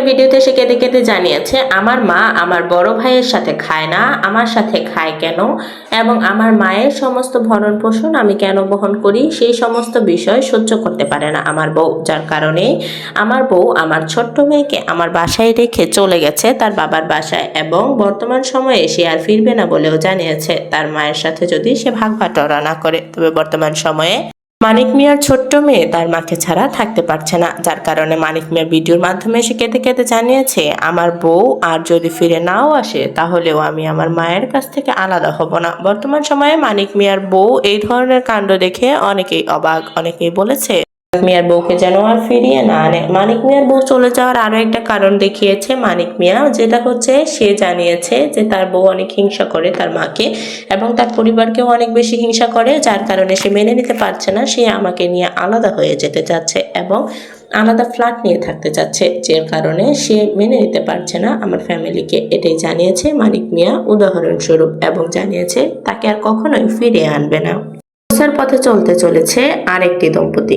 একটা ভিডিওতে সে কেঁদে কেঁদে জানিয়েছে, আমার মা আমার বড় ভাইয়ের সাথে খায় না, আমার সাথে খায় কেন? এবং আমার মায়ের সমস্ত ভরণ পোষণ আমি কেন বহন করি? সেই সমস্ত বিষয় সহ্য করতে পারে না আমার বউ। যার কারণে আমার বউ আমার ছোট্ট মেয়েকে আমার বাসায় রেখে চলে গেছে তার বাবার বাসায় এবং বর্তমান সময়ে সে আর ফিরবে না বলেও জানিয়েছে। তার মায়ের সাথে যদি সে ভাগ বাটোয়ারা না করে, তবে বর্তমান সময়ে মানিক মিয়ার ছোট্ট মেয়ে তার মাকে ছাড়া থাকতে পারছে না, যার কারণে মানিক মিয়া ভিডিওর মাধ্যমে সে কেঁদে কেঁদে জানিয়েছে, আমার বউ আর যদি ফিরে নাও আসে, তাহলেও আমি আমার মায়ের কাছ থেকে আলাদা হব না। বর্তমান সময়ে মানিক মিয়ার বউ এই ধরনের কাণ্ড দেখে অনেকেই অবাক, অনেকেই বলেছে মিয়ার বউকে যেন আর ফিরিয়ে না আনে। মানিক মিয়ার বউ চলে যাওয়ার আরও একটা কারণ দেখিয়েছে মানিক মিয়া, যেটা হচ্ছে সে জানিয়েছে যে তার বউ অনেক হিংসা করে তার মাকে এবং তার পরিবারকেও অনেক বেশি হিংসা করে, যার কারণে সে মেনে নিতে পারছে না, সে আমাকে নিয়ে আলাদা হয়ে যেতে চাচ্ছে এবং আলাদা ফ্ল্যাট নিয়ে থাকতে চাচ্ছে যে কারণে সে মেনে নিতে পারছে না আমার ফ্যামিলিকে এটাই জানিয়েছে মানিক মিয়া উদাহরণস্বরূপ এবং জানিয়েছে তাকে আর কখনোই ফিরিয়ে আনবে না। পথে চলতে চলেছে আরেকটি দম্পতি।